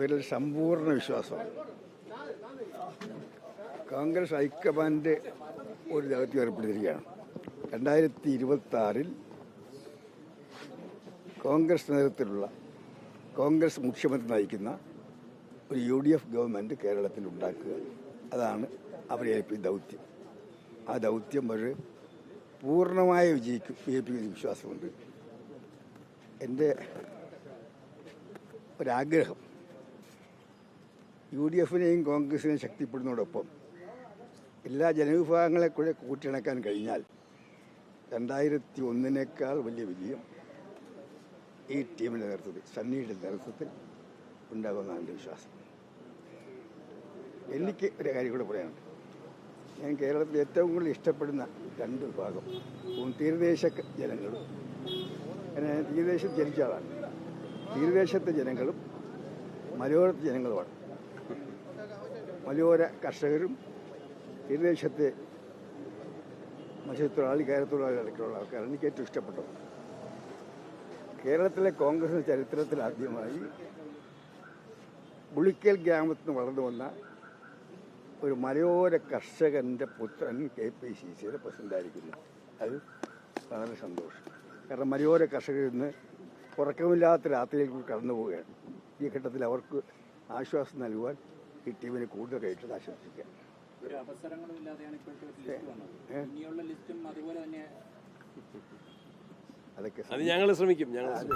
അവരിൽ സമ്പൂർണ വിശ്വാസമാണ്. കോൺഗ്രസ് ഹൈക്കമാൻഡ് ഒരു ദൗത്യം ഏർപ്പെടുത്തിയിരിക്കുകയാണ് രണ്ടായിരത്തി ഇരുപത്തി ആറിൽ കോൺഗ്രസ് നേതൃത്വത്തിലുള്ള കോൺഗ്രസ് മുഖ്യമന്ത്രി നയിക്കുന്ന ഒരു യു ഡി എഫ് ഗവൺമെന്റ് കേരളത്തിൽ ഉണ്ടാക്കുക. അതാണ് അവരെ ദൗത്യം. ആ ദൗത്യം അവർ പൂർണമായി വിജയിക്കും പിക്ക് വിശ്വാസമുണ്ട്. എന്റെ ഒരാഗ്രഹം യു ഡി എഫിനെയും കോൺഗ്രസിനെയും ശക്തിപ്പെടുന്നതോടൊപ്പം എല്ലാ ജനവിഭാഗങ്ങളെ കൂടെ കൂട്ടിയിണക്കാൻ കഴിഞ്ഞാൽ രണ്ടായിരത്തി ഒന്നിനേക്കാൾ വലിയ വിജയം ഈ ടീമിന്റെ നേതൃത്വത്തിൽ സണ്ണിയുടെ നേതൃത്വത്തിൽ ഉണ്ടാകുമെന്നാണ് എന്റെ വിശ്വാസം. എനിക്ക് ഒരു കാര്യം കൂടെ പറയാനുണ്ട്. ഞാൻ കേരളത്തിൽ ഏറ്റവും കൂടുതൽ ഇഷ്ടപ്പെടുന്ന രണ്ട് വിഭാഗം തീരദേശ ജനങ്ങളും തീരദേശത്ത് ജനിച്ച ആളാണ്. തീരദേശത്തെ ജനങ്ങളും മലയോരത്തെ ജനങ്ങളുമാണ്. മലയോര കർഷകരും തീരദേശത്തെ മത്സ്യത്തൊഴിലാളി കയറത്തൊഴിലാളി അടക്കമുള്ള ആൾക്കാരാണ് എനിക്ക് ഏറ്റവും ഇഷ്ടപ്പെട്ടത്. കേരളത്തിലെ കോൺഗ്രസ് ചരിത്രത്തിൽ ആദ്യമായി പുളിക്കൽ ഗ്രാമത്തിൽ നിന്ന് വളർന്നു വന്ന ഒരു മലയോര കർഷകന്റെ പുത്രൻ കെ പി സി സിയുടെ പ്രസിഡന്റായിരിക്കുന്നു അത് വളരെ സന്തോഷം. കാരണം മലയോര കർഷകരിൽ നിന്ന് ഉറക്കമില്ലാത്ത രാത്രിയിലേക്ക് കടന്നു പോവുകയാണ് ഈ ഘട്ടത്തിൽ അവർക്ക് ആശ്വാസം നൽകുവാൻ ഈ ടീമിന് കൂടുതൽ കഴിച്ചത് ആശംസിക്കാം. അതൊക്കെ അത് ഞങ്ങൾ ശ്രമിക്കും ഞങ്ങൾ അത്